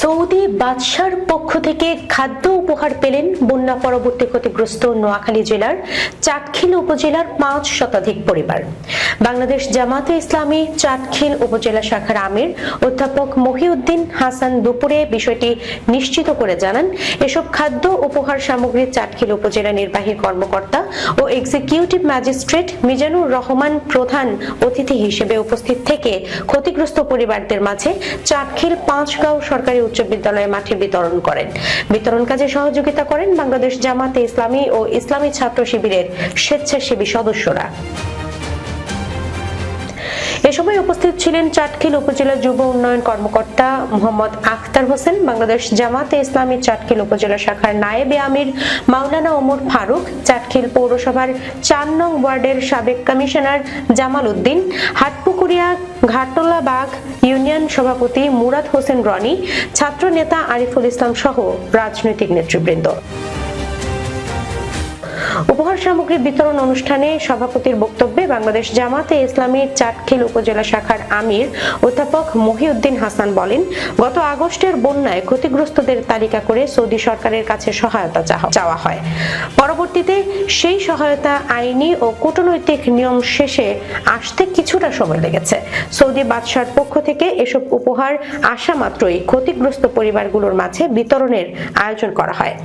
Saudi বাদশার পক্ষ থেকে খাদ্য উপহার পেলেন বন্যা পরবর্তী ক্ষতিগ্রস্ত নোয়াখালী জেলার চাটখিল উপজেলার পাঁচ শতাধিক পরিবার। বাংলাদেশ জামাতে ইসলামী চাটখিল উপজেলা শাখার আমির অধ্যাপক মহিউদ্দিন হাসান দুপুরে বিষয়টি নিশ্চিত করে জানান, এসব খাদ্য উপহার সামগ্রী চাটখিল উপজেলা নির্বাহী কর্মকর্তা ও এক্সিকিউটিভ ম্যাজিস্ট্রেট মিজানুর রহমান প্রধান অতিথি হিসেবে উপস্থিত থেকে ক্ষতিগ্রস্ত পরিবারদের মাঝে চাটখিল পাঁচগাঁও সরকারি উচ্চ বিদ্যালয়ে মাঠে বিতরণ করেন। বিতরণ কাজে সহযোগিতা করেন বাংলাদেশ জামাতে ইসলামী ও ইসলামী ছাত্র শিবিরের স্বেচ্ছাসেবী সদস্যরা। এ সময় উপস্থিত ছিলেন চাটখিল উপজেলা যুব উন্নয়ন কর্মকর্তা মোহাম্মদ আখতার হোসেন, বাংলাদেশ জামাতে ইসলামী চাটখিল উপজেলা শাখার নায়েবে আমির, মাওলানা ওমর ফারুক, চাটখিল পৌরসভার চার নং ওয়ার্ডের সাবেক কমিশনার জামাল উদ্দিন, হাটপুকুরিয়া, ঘাটলা বাগ ইউনিয়ন সভাপতি মুরাদ হোসেন রনি ছাত্র নেতা আরিফুল ইসলাম সহ রাজনৈতিক নেতৃবৃন্দ। উপহার সামগ্রী বিতরণ অনুষ্ঠানে সভাপতির বক্তব্যে বাংলাদেশ জামাতে ইসলামী চাটখিল উপজেলা শাখার আমির অধ্যাপক মহিউদ্দিন হাসান বলেন, গত আগস্টের বন্যায় ক্ষতিগ্রস্তদের তালিকা করে সৌদি সরকারের কাছে সহায়তা চাওয়া হয়। পরবর্তীতে সেই সহায়তা আইনি ও কূটনৈতিক নিয়ম শেষে আসতে কিছুটা সময় লেগেছে। সৌদি বাদশার পক্ষ থেকে এসব উপহার আসা মাত্রই ক্ষতিগ্রস্ত পরিবারগুলোর মাঝে বিতরণের আয়োজন করা হয়।